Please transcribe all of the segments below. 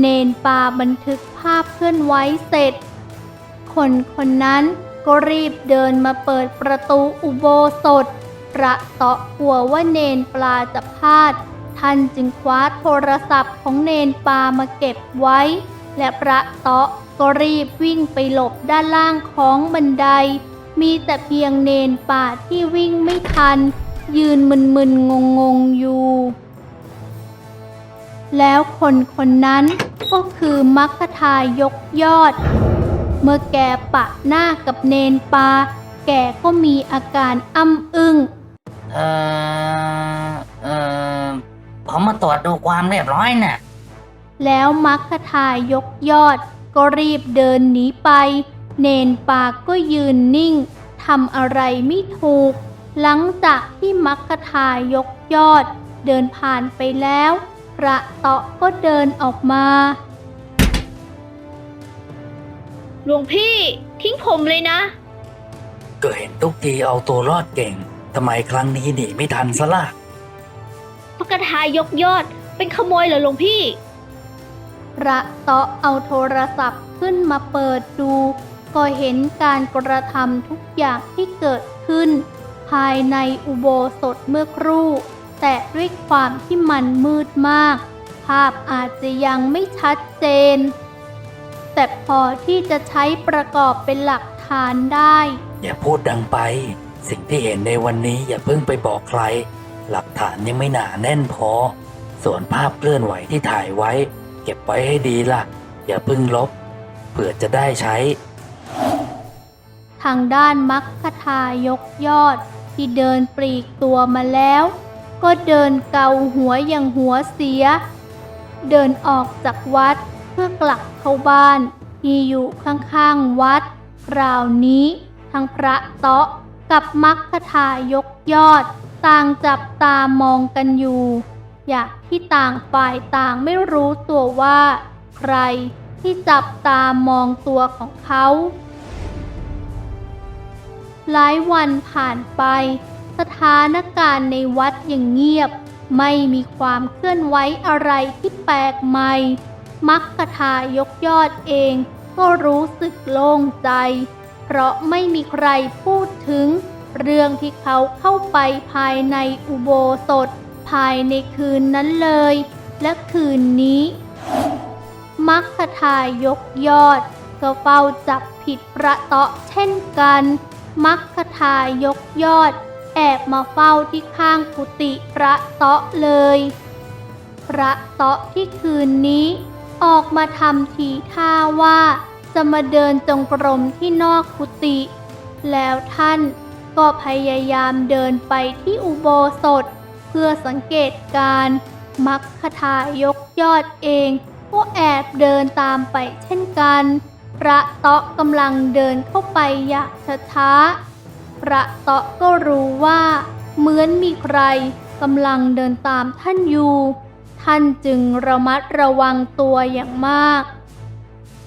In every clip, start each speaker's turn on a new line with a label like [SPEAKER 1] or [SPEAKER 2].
[SPEAKER 1] เนนปาบันทึกภาพเคลื่อนไหวเสร็จ คนคนนั้นก็รีบเดินมาเปิดประตูอุโบสถประเตาะกลัวว่าเนนปลาจะพลาด ท่านจึงคว้าโทรศัพท์ของเนนปามาเก็บไว้ และประเตาะก็รีบวิ่งไปหลบด้านล่างของบันได มีแต่เพียงเนนป่าที่วิ่งไม่ทัน ยืนมึนๆงงๆอยู่ แล้วคนคนนั้นก็คือมัคคทายกยอด เมื่อแกปะหน้ากับเนนปา แกก็มีอาการอ้ำอึง้ง
[SPEAKER 2] เออเออผมมาตรวจดูความเรียบร้อยน่ะ
[SPEAKER 1] แล้วมัคคทายกยอด ก็รีบเดินหนีไป เนนปาก็ยืนนิ่งทำอะไรไม่ถูก หลังจากที่มัคคทายกยอด เดินผ่านไปแล้ว พระเตาะก็เดินออกมา
[SPEAKER 3] หลวงพี่ทิ้งผมเลยนะ
[SPEAKER 4] ก็เห็นทุกทีเอาตัวรอดเก่งทำไมครั้งนี้หนีไม่ทันซะล่ะ
[SPEAKER 3] พระกทายกยอดเป็นขโมยเหรอหลวงพี่
[SPEAKER 1] พระเตาะเอาโทรศัพท์ขึ้นมาเปิดดู ก็เห็นการกระทำทุกอย่างที่เกิดขึ้น ภายในอุโบสถเมื่อครู่ แต่ด้วยความที่มันมืดมาก ภาพอาจจะยังไม่ชัดเจน แต่พอที่จะใช้ประกอบเป็นหลักฐานได้
[SPEAKER 4] อย่าพูดดังไป สิ่งที่เห็นในวันนี้อย่าเพิ่งไปบอกใคร หลักฐานยังไม่หนาแน่นพอ ส่วนภาพเคลื่อนไหวที่ถ่ายไว้ เก็บไว้ให้ดีล่ะ อย่าเพิ่งลบเผื่อจะได้ใช้
[SPEAKER 1] ทางด้านมัคคทายกยอดที่เดินปลีกตัวมาแล้ว ก็เดินเกาหัวอย่างหัวเสีย เดินออกจากวัดเพื่อกลับเข้าบ้านที่อยู่ข้างๆวัดคราวนี้ทั้งพระเตาะกับมัคคทายกยอด ต่างจับตามองกันอยู่ อยากที่ต่างฝ่ายต่างไม่รู้ตัวว่า ใครที่จับตามองตัวของเขา หลายวันผ่านไป สถานการณ์ในวัดยังเงียบ ไม่มีความเคลื่อนไหวอะไรที่แปลกใหม่ มักคทายกยอดเองก็รู้สึกโล่งใจ เพราะไม่มีใครพูดถึง เรื่องที่เขาเข้าไปภายในอุโบสถ ภายในคืนนั้นเลย และคืนนี้ มัคคทายกยอด ก็เฝ้าจับผิดพระเตาะเช่นกัน มัคคทายกยอด แอบมาเฝ้าที่ข้างกุฏิพระเตาะเลย พระเตาะที่คืนนี้ออกมาทำทีท่าว่าจะมาเดินจงกรมที่นอกกุฏิแล้วท่านก็พยายามเดินไปที่อุโบสถ เพื่อสังเกตการ์มัคคทายกยอดเองก็แอบเดินตามไปเช่นกัน พระเตาะกำลังเดินเข้าไปอย่างช้าๆ ระเตาะก็รู้ว่า เหมือนมีใครกำลังเดินตามท่านอยู่ ท่านจึงระมัดระวังตัวอย่างมาก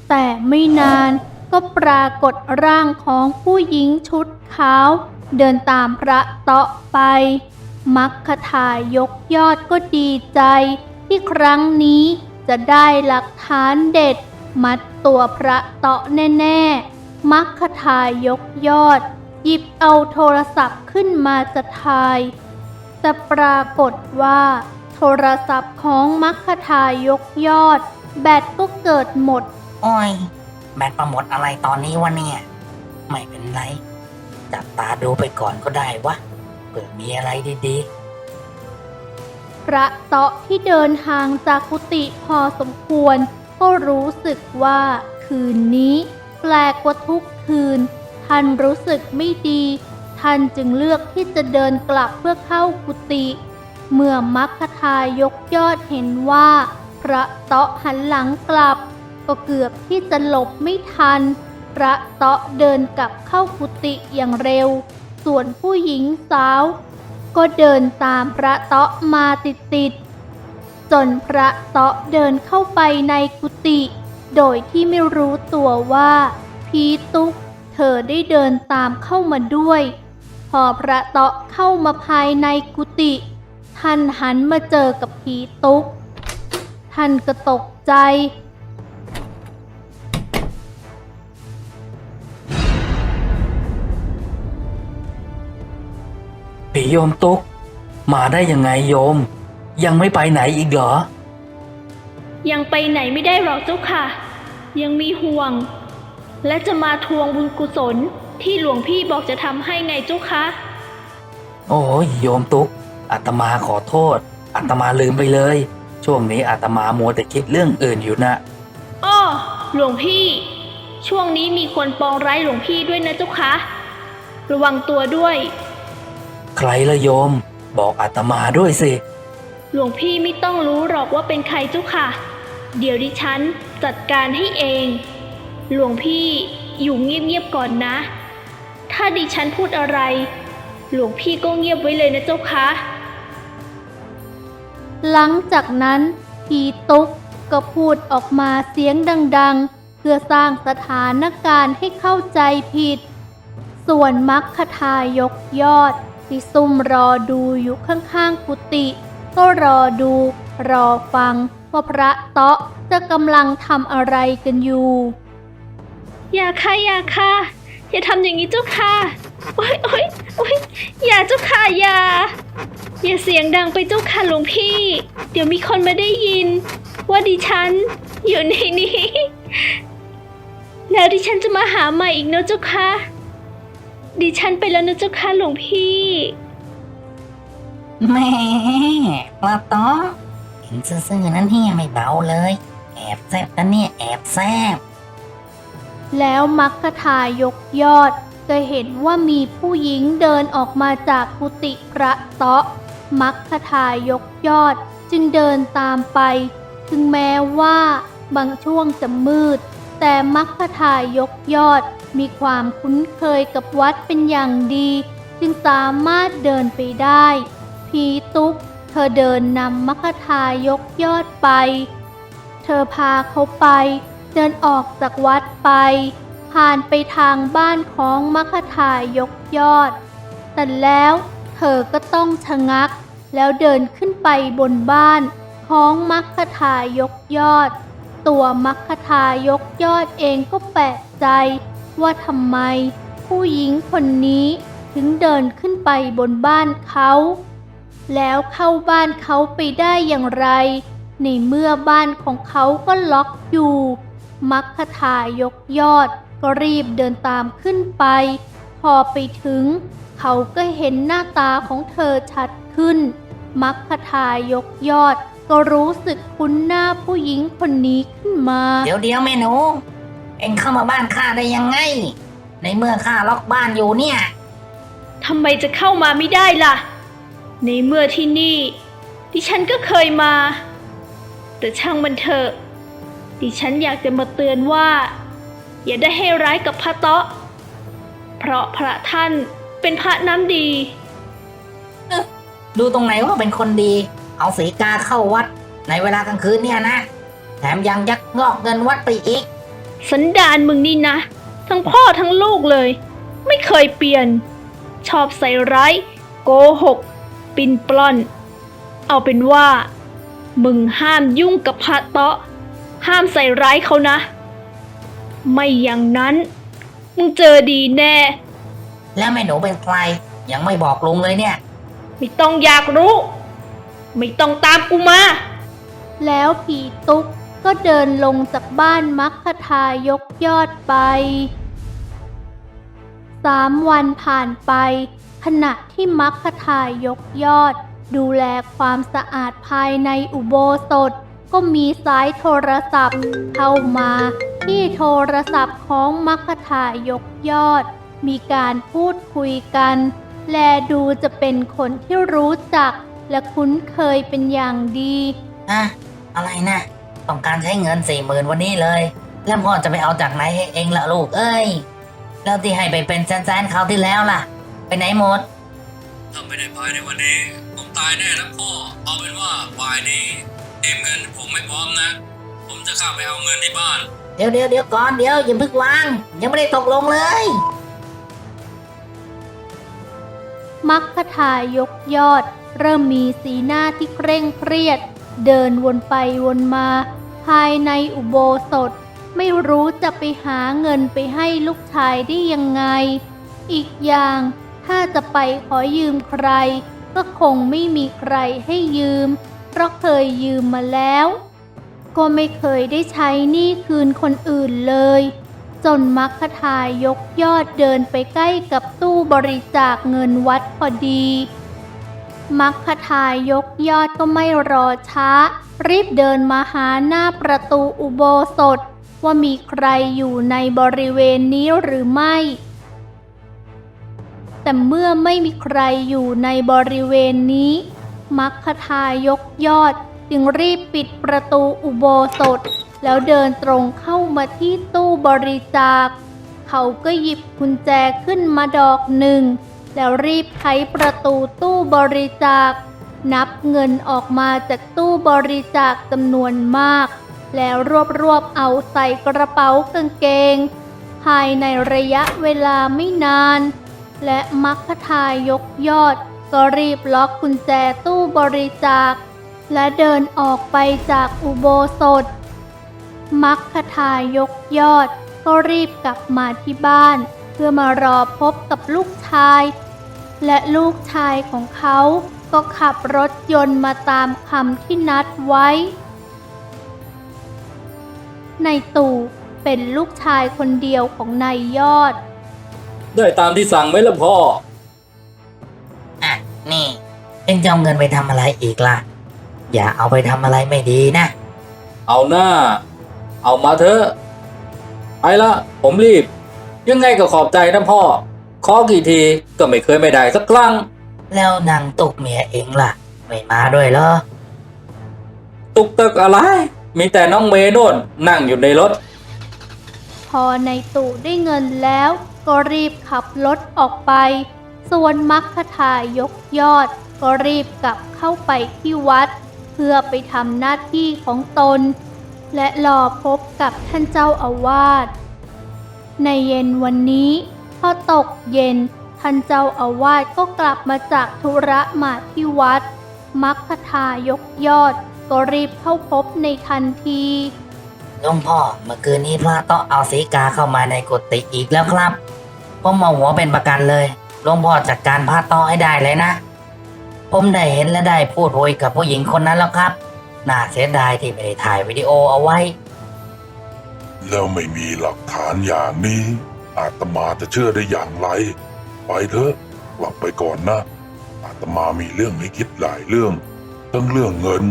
[SPEAKER 1] แต่ไม่นานก็ปรากฏร่างของผู้หญิงชุดขาว เดินตามพระเตาะไป มัคคทายกยอดก็ดีใจ ที่ครั้งนี้จะได้หลักฐานเด็ด มัดตัวพระเตาะแน่ ๆ มัคคทายกยอด หยิบเอาโทรศัพท์ขึ้นมาจะถ่าย แต่ปรากฏว่า โทรศัพท์ของมัคคทายกยอด แบตก็เกิดหมด
[SPEAKER 2] โอ้ย แบตประหมดอะไรตอนนี้วะเนี่ย ไม่เป็นไร จับตาดูไปก่อนก็ได้วะเผื่อมีอะไรดี
[SPEAKER 1] พระเตาะที่เดินห่างจากกุฏิพอสมควร ก็รู้สึกว่าคืนนี้ แปลกกว่าทุกคืน ท่านรู้สึกไม่ดี ท่านจึงเลือกที่จะเดินกลับเพื่อเข้ากุฏิเมื่อมัคคทายกยอดเห็นว่า พระเตาะหันหลังกลับ ก็เกือบที่จะหลบไม่ทัน พระเตาะเดินกลับเข้ากุฏิอย่างเร็ว ส่วนผู้หญิงสาว ก็เดินตามพระเตาะมาติดๆจนพระเตาะเดินเข้าไปในกุฏิโดยที่ไม่รู้ตัวว่า ผีตุ๊ก ธอได้เดินตามเข้ามาด้วย พอพระเตาะเข้ามาภายในกุฏิท่านหันมาเจอกับผีตุ๊ก ท่านก็ตกใจใจ
[SPEAKER 4] ผีโยมตุ๊ก มาได้ยังไงโยม ยังไม่ไปไหนอีกเหรอ
[SPEAKER 3] ยังไปไหนไม่ได้หรอกเจ้าค่ะ ยังมีห่วง และจะมาทวงบุญกุศลที่หลวงพี่บอกจะทำให้ไงเจ้าคะ
[SPEAKER 4] โอ้ยโยมตุ๊กอาตมาขอโทษอาตมาลืมไปเลย ช่วงนี้อาตมามัวแต่คิดเรื่องอื่นอยู่นะ
[SPEAKER 3] อ้อหลวงพี่ ช่วงนี้มีคนปองร้ายหลวงพี่ด้วยนะเจ้าคะ ระวังตัวด้วย
[SPEAKER 4] ใครละโยม บอกอาตมาด้วยสิ
[SPEAKER 3] หลวงพี่ไม่ต้องรู้หรอกว่าเป็นใครเจ้าค่ะ เดี๋ยวดิฉันจัดการให้เอง หลวงพี่อยู่เงียบๆก่อนนะ ถ้าดิฉันพูดอะไร หลวงพี่ก็เงียบไว้เลยนะเจ้าคะ
[SPEAKER 1] หลังจากนั้นผีตุ๊กก็พูดออกมาเสียงดังๆ เพื่อสร้างสถานการณ์ให้เข้าใจผิด ส่วนมัคคทายกยอดที่ซุ่มรอดูอยู่ข้างๆกุฏิก็รอดู รอฟังว่าพระเตาะจะกำลังทำอะไรกันอยู่
[SPEAKER 3] อย่าค่ะอย่าค่ะอย่าทำอย่างนี้เจ้าค่ะโอ๊ยโอ๊ยโอ๊ยอย่าเจ้าค่ะอย่าอย่าเสียงดังไปเจ้าค่ะหลวงพี่ เดี๋ยวมีคนมาได้ยิน ว่าดิฉัน อยู่ในนี้ แล้วดิฉันจะมาหาใหม่อีกเนะเจ้าค่ะดิฉันไปแล้วนะเจ้าค่ะหลวงพี่
[SPEAKER 2] แม่ปลาตอเห็นซื่อๆนั้นเฮียไม่เบาเลย แอบแซบนะเนี่ยแอบแซบ
[SPEAKER 1] แล้วมัคคทายกยอดก็เห็นว่ามีผู้หญิงเดินออกมาจากกุฏิพระเตาะ มัคคทายกยอดจึงเดินตามไป ถึงแม้ว่าบางช่วงจะมืด แต่มัคคทายกยอดมีความคุ้นเคยกับวัดเป็นอย่างดี จึงสามารถเดินไปได้ ผีตุ๊กเธอเดินนำมัคคทายกยอดไป เธอพาเขาไป เดินออกจากวัดไป ผ่านไปทางบ้านของมัคคทายกยอด แต่แล้วเธอก็ต้องชะงัก แล้วเดินขึ้นไปบนบ้านของมัคคทายกยอด ตัวมัคคทายกยอดเองก็แปลกใจ ว่าทำไม ผู้หญิงคนนี้ถึงเดินขึ้นไปบนบ้านเขา แล้วเข้าบ้านเขาไปได้อย่างไร ในเมื่อบ้านของเขาก็ล็อกอยู่ มัคคทายกยอด ก็รีบเดินตามขึ้นไป พอไปถึง เขาก็เห็นหน้าตาของเธอชัดขึ้น มัคคทายกยอด ก็รู้สึกคุ้นหน้าผู้หญิงคนนี้ขึ้นมา
[SPEAKER 2] เดี๋ยวเดี๋ยวแม่หนู เอ็งเข้ามาบ้านข้าได้ยังไง ในเมื่อข้าล็อกบ้านอยู่เนี่ย
[SPEAKER 3] ทำไมจะเข้ามาไม่ได้ล่ะ ในเมื่อที่นี่ ดิฉันก็เคยมา แต่ช่างมันเถอะ ดิฉันอยากจะมาเตือนว่า อย่าได้ให้ร้ายกับพระเตาะ เพราะพระท่านเป็นพระน้ำดี
[SPEAKER 2] ดูตรงไหนว่าเป็นคนดี เอาสีกาเข้าวัด ในเวลากลางคืนเนี่ยนะ แถมยังยักงอกเงินวัดไปอีก
[SPEAKER 3] สันดานมึงนี่นะ ทั้งพ่อทั้งลูกเลย ไม่เคยเปลี่ยน ชอบใส่ร้ายโกหก ปินปล้อน เอาเป็นว่า มึงห้ามยุ่งกับพระเตาะ ห้ามใส่ร้ายเขานะ ไม่อย่างนั้น มึงเจอดีแน่
[SPEAKER 2] แล้วแม่หนูเป็นใคร ยังไม่บอกลุงเลยเนี่ย
[SPEAKER 3] ไม่ต้องอยากรู้ ไม่ต้องตามกูมา
[SPEAKER 1] แล้วผีตุ๊กก็เดินลงจากบ้านมัคคทายกยอดไป สามวันผ่านไป ขณะที่มัคคทายกยอด ดูแลความสะอาดภายในอุโบสถ ก็มีสายโทรศัพท์ เข้ามาที่โทรศัพท์ของมัคคทายกยอด มีการพูดคุยกัน และดูจะเป็นคนที่รู้จัก และคุ้นเคยเป็นอย่างดี
[SPEAKER 2] อะอะไรนะ ต้องการใช้เงินสี่หมื่นวันนี้เลย แล้วพ่อจะไปเอาจากไหนให้เองล่ะลูกเอ้ย แล้วที่ให้ไปเป็นแสนๆคราวที่แล้วล่ะ ไปไหนหมด
[SPEAKER 4] ถ้าไม่ได้ภายในวันนี้ ผมตายแน่แล้วพ่อ เอาเป็นว่าบ่ายนี้ เตรียมเงินผมไม่พร้อมนะ ผมจะเข้าไปเอาเงินที่บ้าน
[SPEAKER 2] เดี๋ยวเดี๋ยวเดี๋ยวก่อนเดี๋ยวอย่าเพิ่งวาง ยังไม่ได้ตกลงเลย
[SPEAKER 1] มัคคทายกยอด เริ่มมีสีหน้าที่เคร่งเครียด เดินวนไปวนมา ภายในอุโบสถ ไม่รู้จะไปหาเงินไปให้ลูกชายได้ยังไง อีกอย่างถ้าจะไปขอยืมใคร ก็คงไม่มีใครให้ยืม เพราะเคยยืมมาแล้ว ก็ไม่เคยได้ใช้หนี้คืนคนอื่นเลย จนมัคคทายกยอดเดินไปใกล้กับตู้บริจาคเงินวัดพอดี มัคคทายกยอดก็ไม่รอช้า รีบเดินมาหาหน้าประตูอุโบสถว่ามีใครอยู่ในบริเวณนี้หรือไม่ แต่เมื่อไม่มีใครอยู่ในบริเวณนี้ มัคคทายกยอด จึงรีบปิดประตูอุโบสถ แล้วเดินตรงเข้ามาที่ตู้บริจาค เขาก็หยิบกุญแจขึ้นมาดอกหนึ่ง แล้วรีบไขประตูตู้บริจาค นับเงินออกมาจากตู้บริจาคจำนวนมาก แล้วรวบรวบๆเอาใส่กระเป๋ากางเกง ภายในระยะเวลาไม่นาน และมัคคทายกยอด ก็รีบล็อกกุญแจตู้บริจาค และเดินออกไปจากอุโบสถ มัคคทายกยอด ก็รีบกลับมาที่บ้าน เพื่อมารอพบกับลูกชาย และลูกชายของเขาก็ขับรถยนต์มาตามคำที่นัดไว้ ในตู่เป็นลูกชายคนเดียวของนายยอด
[SPEAKER 4] ได้ตามที่สั่งไหมล่ะพ่อ
[SPEAKER 2] นี่ เอ็งจะเอาเงินไปทำอะไรอีกล่ะ อย่าเอาไปทำอะไรไม่ดีนะ
[SPEAKER 4] เอาหน้า เอามาเถอะไปละผมรีบ ยังไงก็ขอบใจนะพ่อขอกี่ทีก็ไม่เคยไม่ได้สักครั้ง
[SPEAKER 2] แล้วนางตุกเมียเอ็งล่ะ ไม่มาด้วยเหรอ
[SPEAKER 4] ตุกตักอะไร มีแต่น้องเมย์โน่นนั่งอยู่ในรถ
[SPEAKER 1] พอในตู่ได้เงินแล้วก็รีบขับรถออกไป ส่วนมัคคทายกยอดก็รีบกลับเข้าไปที่วัด เพื่อไปทำหน้าที่ของตน และรอพบกับท่านเจ้าอาวาสในเย็นวันนี้พอตกเย็นท่านเจ้าอาวาสก็กลับมาจากธุระมาที่วัด มัคคทายกยอด ก็รีบเข้าพบในทันที
[SPEAKER 2] หลวงพ่อเมื่อคืนนี้พระต้องเอาสีกาเข้ามาในกุฏิอีกแล้วครับผมมาหัวเป็นประกันเลย หลวงพ่อจัดการพระต่อให้ได้เลยนะ ผมได้เห็นและได้พูดคุยกับผู้หญิงคนนั้นแล้วครับ น่าเสียดายที่ไม่ได้ถ่ายวิดีโอเอาไว้
[SPEAKER 5] แล้วไม่มีหลักฐานอย่างนี้ อาตมาจะเชื่อได้อย่างไร ไปเถอะกลับไปก่อนนะ อาตมามีเรื่องให้คิดหลายเรื่อง ทั้งเรื่องเงิน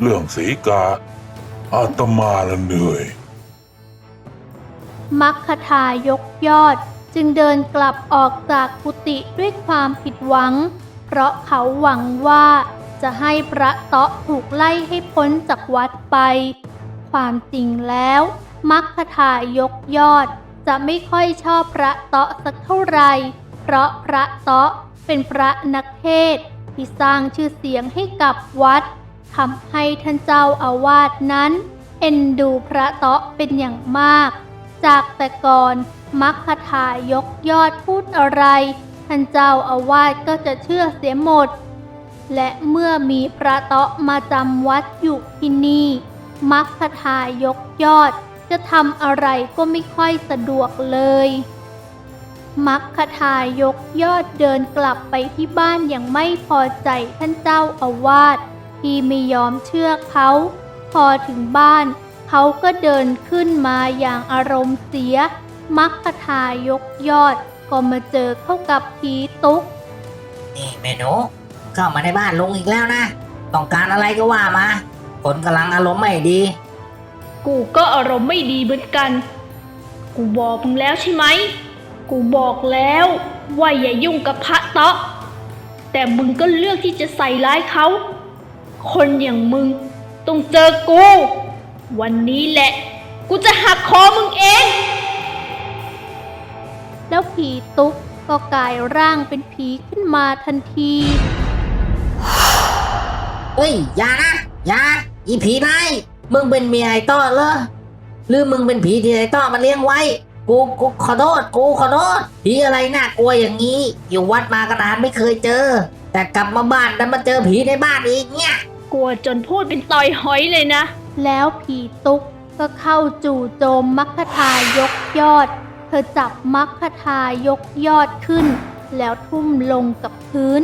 [SPEAKER 5] เรื่องสีกา อาตมาละเหนื่อย
[SPEAKER 1] มัคคทายกยอด จึงเดินกลับออกจากกุฏิด้วยความผิดหวัง เพราะเขาหวังว่าจะให้พระเตาะถูกไล่ให้พ้นจากวัดไป ความจริงแล้วมัคคทายกยอด จะไม่ค่อยชอบพระเตาะสักเท่าไหร่ เพราะพระเตาะเป็นพระนักเทศที่สร้างชื่อเสียงให้กับวัดทำให้ท่านเจ้าอาวาสนั้น เอ็นดูพระเตาะเป็นอย่างมาก จากแต่ก่อนมัคคทายกยอดพูดอะไร ท่านเจ้าอาวาสก็จะเชื่อเสียหมด และเมื่อมีพระเตาะมาจำวัดอยู่ที่นี่มัคคทายกยอด จะทำอะไรก็ไม่ค่อยสะดวกเลยมัคคทายกยอดเดินกลับไปที่บ้านอย่างไม่พอใจท่านเจ้าอาวาสที่ไม่ยอมเชื่อเขา พอถึงบ้าน เขาก็เดินขึ้นมาอย่างอารมณ์เสีย มัคคทายกยอด ก็มาเจอเข้ากับผีตุ๊ก
[SPEAKER 2] นี่เมนูเข้ามาในบ้านลุงอีกแล้วนะ ต้องการอะไรก็ว่ามาคนกำลังอารมณ์ไม่ดี
[SPEAKER 3] กูก็อารมณ์ไม่ดีเหมือนกัน กูบอกมึงแล้วใช่ไหม กูบอกแล้วว่าอย่ายุ่งกับพระเตาะ แต่มึงก็เลือกที่จะใส่ร้ายเขา คนอย่างมึงต้องเจอกู วันนี้แหละ กูจะหักคอมึงเอง
[SPEAKER 1] แล้วผีตุ๊กก็กลายร่างเป็นผีขึ้นมาทันที
[SPEAKER 2] เฮ้ยอย่านะอย่าอีผีไรายมึงเป็นเมียไอ้ต้อเหรอหรือมึงเป็นผีที่ไอ้ต้อมันเลี้ยงไว้ กูกูขอโทษกูขอโทษผีอะไรน่ากลัวอย่างนี้ อยู่วัดมากระดานไม่เคยเจอ แต่กลับมาบ้านดันมาเจอผีในบ้านอีกเนี่ย
[SPEAKER 3] กลัวจนพูดเป็นต่อยหอยเลยนะ
[SPEAKER 1] แล้วผีตุ๊กก็เข้าจู่โจมมัคคทายกยอด เธอจับมัคคทายกยอดขึ้น แล้วทุ่มลงกับพื้น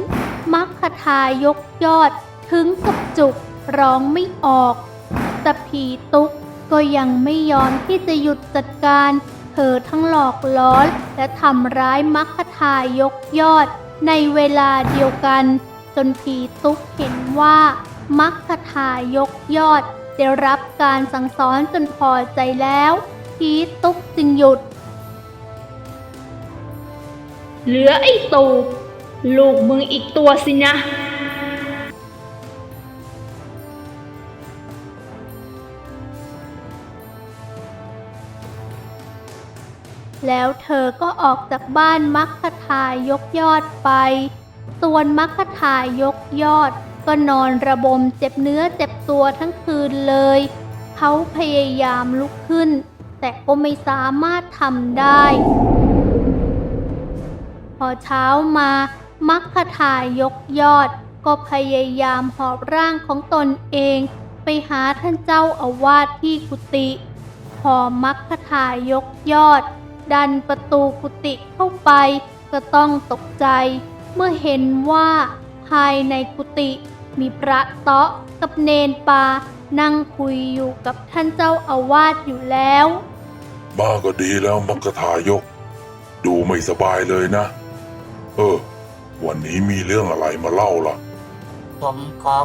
[SPEAKER 1] มัคคทายกยอด ถึงกับจุกร้องไม่ออก แต่ผีตุ๊กก็ยังไม่ยอมที่จะหยุดจัดการ เธอทั้งหลอกล้อนและทำร้ายมัคคทายกยอด ในเวลาเดียวกัน จนผีตุ๊กเห็นว่ามัคคทายกยอด ได้รับการสั่งสอนจนพอใจแล้วผีตุ๊กจึงหยุด
[SPEAKER 3] เหลือไอ้ตูบลูกมึงอีกตัวสินะ
[SPEAKER 1] แล้วเธอก็ออกจากบ้านมัคคทายกยอดไป ส่วนมัคคทายกยอด ก็นอนระบมเจ็บเนื้อเจ็บตัวทั้งคืนเลย เขาพยายามลุกขึ้น แต่ก็ไม่สามารถทำได้ พอเช้ามามัคคทายกยอด ก็พยายามหอบร่างของตนเอง ไปหาท่านเจ้าอาวาสที่กุฏิพอมัคคทายกยอด ดันประตูกุฏิเข้าไปก็ต้องตกใจ เมื่อเห็นว่าภายในกุฏิ มีพระเตาะกับเนนปา นั่งคุยอยู่กับท่านเจ้าอาวาสอยู่แล้ว
[SPEAKER 5] มาก็ดีแล้วมักกะทายก ดูไม่สบายเลยนะ เออ วันนี้มีเรื่องอะไรมาเล่าล่ะ
[SPEAKER 2] ผมขอ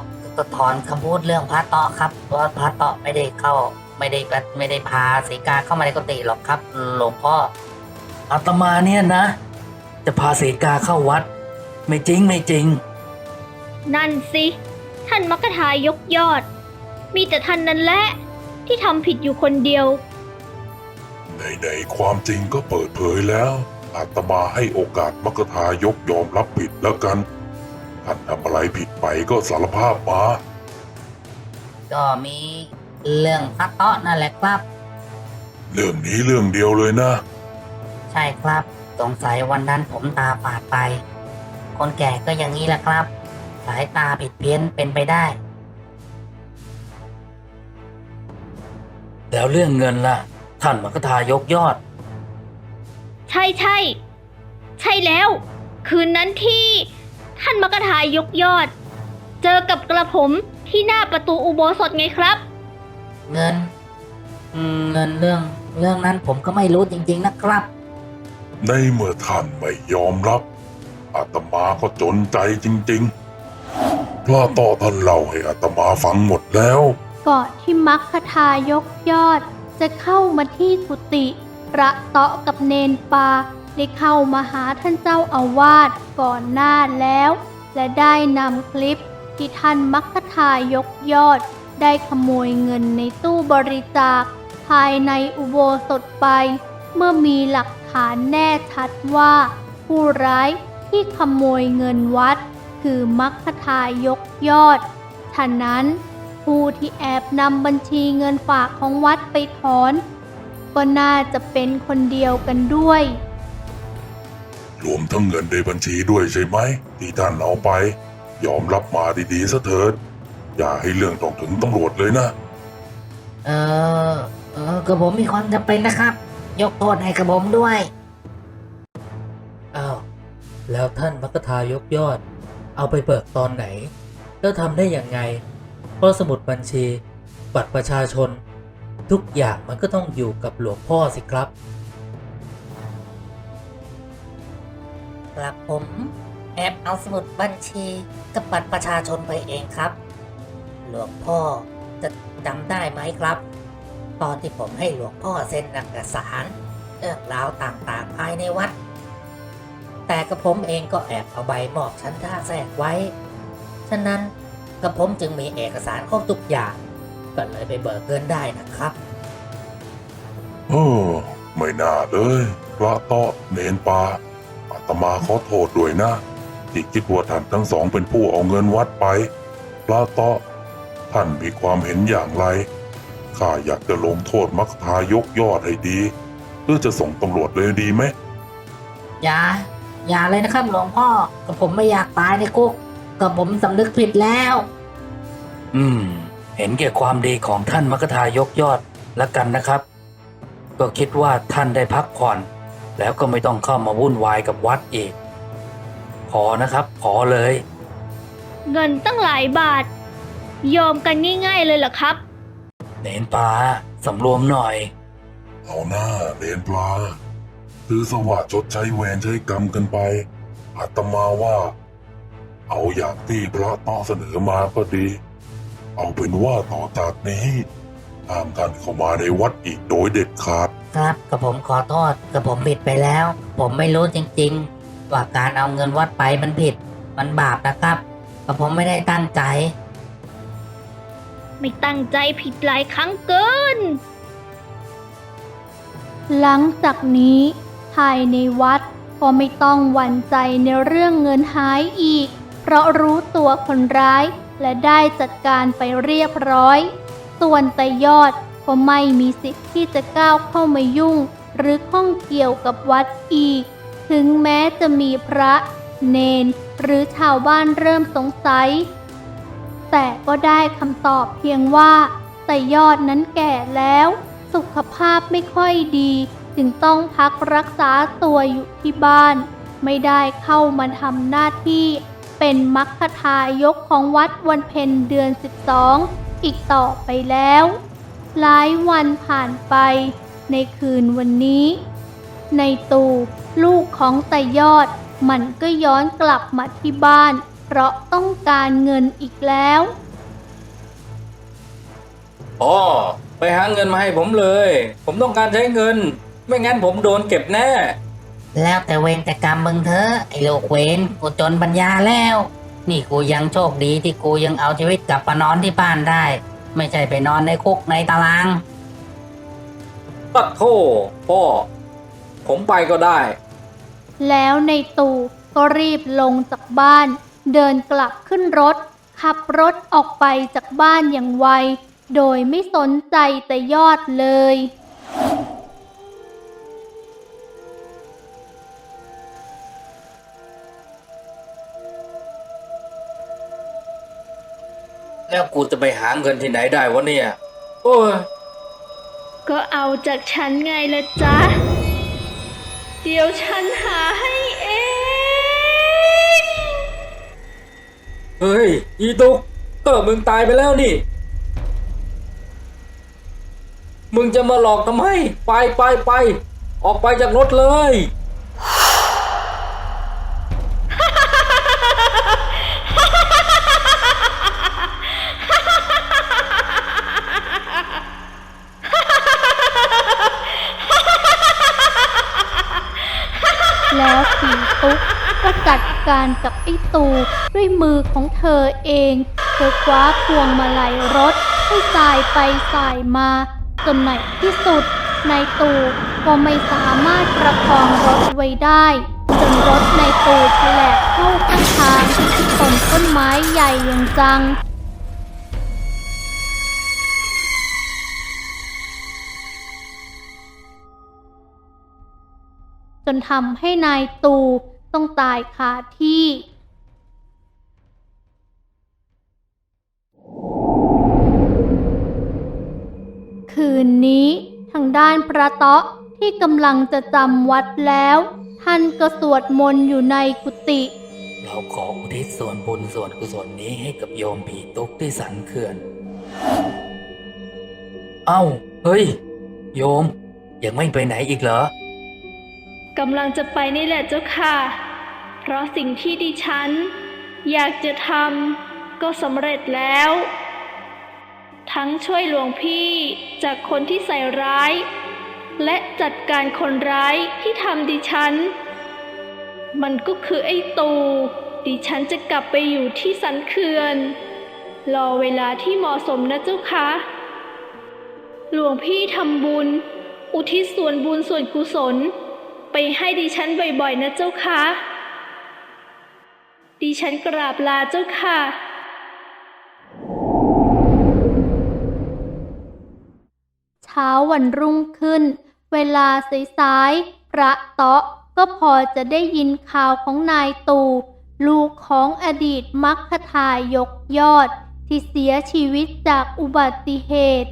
[SPEAKER 2] ถอนคำพูดเรื่องพระเตาะครับ เพราะพระเตาะไม่ได้เข้า ไม่ได้ไม่ได้พาสีกาเข้ามาในกุฏิหรอกครับ หลวงพ่อ
[SPEAKER 4] อาตมาเนี่ยนะ จะพาเสกาเข้าวัด ไม่จริงไม่จริง
[SPEAKER 3] นั่นสิ ท่านมัคคทายกยอด มีแต่ท่านนั่นแหละ ที่ทำผิดอยู่คนเดียว
[SPEAKER 5] ในๆความจริงก็เปิดเผยแล้ว อาตมาให้โอกาสมักกะทายกยอมรับผิดแล้วกัน ท่านทำอะไรผิดไปก็สารภาพมา
[SPEAKER 2] ก็มีเรื่องพระเตาะนั่นแหละครับ
[SPEAKER 5] เรื่องนี้เรื่องเดียวเลยนะ
[SPEAKER 2] ใช่ครับ สงสัยวันนั้นผมตาฝาดไป คนแก่ก็อย่างนี้แหละครับสายตาผิดเพี้ยนเป็นไปได้
[SPEAKER 4] แล้วเรื่องเงินล่ะ ท่านมัคคทายกยอด
[SPEAKER 3] ใช่ใช่ ใช่แล้ว คืนนั้นที่ท่านมัคคทายกยอด เจอกับกระผมที่หน้าประตูอุโบสถไงครับ
[SPEAKER 2] เงินอืมเงินเรื่อง เรื่องนั้นผมก็ไม่รู้จริง ๆ นะครับ
[SPEAKER 5] ในเมื่อท่านไม่ยอมรับอาตมาก็จนใจจริง ๆ พระต่อท่านเล่าให้อาตมาฟังหมดแล้ว
[SPEAKER 1] ก่อนที่มัคคทายกยอด จะเข้ามาที่กุฏิพระเตาะกับเนนปาได้เข้ามาหาท่านเจ้าอาวาสก่อนหน้าแล้ว และได้นำคลิปที่ท่านมัคคทายกยอด ได้ขโมยเงินในตู้บริจาค ภายในอุโบสถไป เมื่อมีหลักฐานแน่ชัดว่า ผู้ร้ายที่ขโมยเงินวัด คือมัคคทายกยอดฉะนั้น ผู้ที่แอบนำบัญชีเงินฝากของวัดไปถอน ก็น่าจะเป็นคนเดียวกันด้วย
[SPEAKER 5] รวมทั้งเงินในบัญชีด้วยใช่ไหม ที่ท่านเอาไป ยอมรับมาดีๆซะเถิด อย่าให้เรื่องต้องถึงตำรวจเลยนะ
[SPEAKER 2] เออ เออ กระผมมีความจำเป็นนะครับ ยกโทษให้กระผมด้วย
[SPEAKER 4] อ้าว แล้วท่านมัคคทายกยอด เอาไปเบิกตอนไหน แล้วทำได้อย่างไง เพราะสมุดบัญชี บัตรประชาชน ทุกอย่างมันก็ต้องอยู่กับหลวงพ่อสิครับ
[SPEAKER 2] กระผมแอบเอาสมุดบัญชีกับบัตรประชาชนไปเองครับ หลวงพ่อจะจำได้ไหมครับ ตอนที่ผมให้หลวงพ่อเซ็นเอกสารเรื่องราวต่างๆภายในวัด แต่กระผมเองก็แอบเอาใบมอบชั้นท่าแทรกไว้ ฉะนั้นกระผมจึงมีเอกสารครบทุกอย่าง ก็เลยไปเบิกเงินได้นะครับ
[SPEAKER 5] เออไม่น่าเลยพระเตาะเนนปาอาตมาขอโทษด้วยนะ ที่คิดว่าท่านทั้งสองเป็นผู้เอาเงินวัดไป พระเตาะท่านมีความเห็นอย่างไร ข้าอยากจะลงโทษมักทายกยอดให้ดี หรือจะส่งตำรวจเลยดีไหม
[SPEAKER 2] อย่า อย่าเลยนะครับหลวงพ่อกับผมไม่อยากตายในคุกกับผมสำนึกผิดแล้ว
[SPEAKER 4] อืม เห็นแก่ความดีของท่านมกทายกยอดแล้วกันนะครับ ก็คิดว่าท่านได้พักผ่อน แล้วก็ไม่ต้องเข้ามาวุ่นวายกับวัดอีกพอนะครับพอเลย
[SPEAKER 3] เงินตั้งหลายบาท ยอมกันง่ายๆเลยเหรอครับ
[SPEAKER 4] เนนปลาสำรวมหน่อย
[SPEAKER 5] เอาหน้าเลนปลา คือสวัสดชดใช้เวรใช้กรรมกันไปอาตมาว่า เอาอย่างที่พระต้อเสนอมาก็ดี เอาเป็นว่าต่อจากนี้ห้ามท่านเข้ามาในวัดอีกโดยเด็ดขาด
[SPEAKER 2] ครับกระผมขอโทษกระผมผิดไปแล้ว ผมไม่รู้จริง ๆ ว่าการเอาเงินวัดไปมันผิด มันบาปนะครับกระผมไม่ได้ตั้งใจ
[SPEAKER 3] ไม่ตั้งใจผิดหลายครั้งเกิน
[SPEAKER 1] หลังจากนี้ภายในวัด ก็ไม่ต้องหวั่นใจในเรื่องเงินหายอีก เพราะรู้ตัวคนร้ายและได้จัดการไปเรียบร้อย ส่วนแต่ยอดก็ไม่มีสิทธิ์ที่จะก้าวเข้ามายุ่ง หรือข้องเกี่ยวกับวัดอีก ถึงแม้จะมีพระ เนน หรือชาวบ้านเริ่มสงสัย แต่ก็ได้คำตอบเพียงว่า แต่ยอดนั้นแก่แล้ว สุขภาพไม่ค่อยดี จึงต้องพักรักษาตัวอยู่ที่บ้าน ไม่ได้เข้ามาทำหน้าที่ เป็นมัคคทายกของวัดวันเพ็ญเดือน 12 อีกต่อไปแล้ว หลายวันผ่านไป ในคืนวันนี้ ในตูลูกของตายอด มันก็ย้อนกลับมาที่บ้าน เพราะต้องการเงินอีกแล้ว
[SPEAKER 4] อ๋อไปหาเงินมาให้ผมเลย ผมต้องการใช้เงิน ไม่งั้นผมโดนเก็บแน่
[SPEAKER 2] แล้วแต่เวรแต่กรรมมึงเถอะไอ้โลกเวรกูจนปัญญาแล้ว นี่กูยังโชคดีที่กูยังเอาชีวิตกลับมานอนที่บ้านได้ ไม่ใช่ไปนอนในคุกในตาราง
[SPEAKER 4] ปัดโทพ่อ ผมไปก็ได้
[SPEAKER 1] แล้วในตู่ก็รีบลงจากบ้าน เดินกลับขึ้นรถ ขับรถออกไปจากบ้านอย่างไว โดยไม่สนใจแต่ยอดเลย
[SPEAKER 4] แล้วกูจะไปหาเงินที่ไหนได้วะเนี่ย โอ้ย
[SPEAKER 3] ก็เอาจากฉันไงละจ๊ะ เดี๋ยวฉันหาให้เอง
[SPEAKER 4] เฮ้ย อีตุกเออมึงตายไปแล้วนี่ มึงจะมาหลอกทำไม ไปไปไป ออกไปจากรถเลย
[SPEAKER 1] แล้วผีตุ๊กก็จัด การกับไอ้ตูด้วยมือของเธอเอง เธอคว้าพวงมาลัยรถให้สายไปสายมาจนในที่สุดนายตูก็ไม่สามารถประคองรถไว้ได้จนรถในายตูแฉลบเข้าข้างทางที่ต้นต้นไม้ใหญ่อย่างจังจนทำให้นายตู ต้องตายคาที่ คืนนี้ทางด้านพระเตาะที่กำลังจะจำวัดแล้ว ท่านก็สวดมนต์อยู่ในกุฏิ
[SPEAKER 4] เราขออุทิศส่วนบุญส่วนกุศลนี้ให้กับโยมผีตุ๊กที่สันเขื่อน เอ้า เฮ้ย โยม ยังไม่ไปไหนอีกเหรอ
[SPEAKER 3] กำลังจะไปนี่แหละเจ้าค่ะ เพราะสิ่งที่ดิฉัน อยากจะทำก็สำเร็จแล้ว ทั้งช่วยหลวงพี่จากคนที่ใส่ร้าย และจัดการคนร้ายที่ทำดิฉัน มันก็คือไอ้ตูดิฉันจะกลับไปอยู่ที่สันเขื่อน รอเวลาที่เหมาะสมนะเจ้าค่ะหลวงพี่ทำบุญ อุทิศส่วนบุญส่วนกุศล ไปให้ดิฉันบ่อยๆ นะเจ้าค่ะดิฉันกราบลาเจ้าค่ะ
[SPEAKER 1] เช้าวันรุ่งขึ้น เวลาสายๆพระเตาะก็พอจะได้ยินข่าวของนายตู่ ลูกของอดีตมัคคทายกยอด ที่เสียชีวิตจากอุบัติเหตุ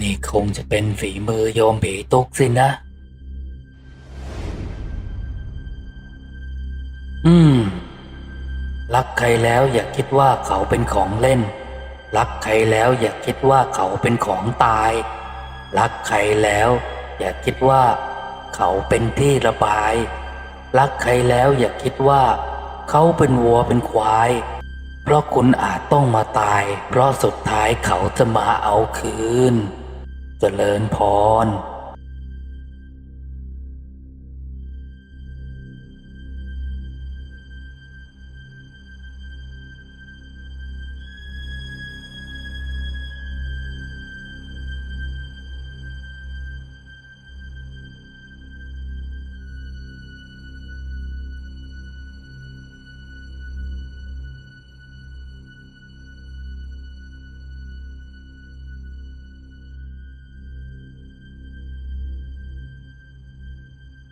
[SPEAKER 4] นี่คงจะเป็นฝีมือโยมผีตุกสินะ อืม รักใครแล้วอย่าคิดว่าเขาเป็นของเล่น รักใครแล้วอย่าคิดว่าเขาเป็นของตาย รักใครแล้ว อย่าคิดว่า เขาเป็นที่ระบาย รักใครแล้วอย่าคิดว่า เขาเป็นวัวเป็นควาย เพราะคุณอาจต้องมาตาย เพราะสุดท้ายเขาจะมาเอาคืนจเจริญพร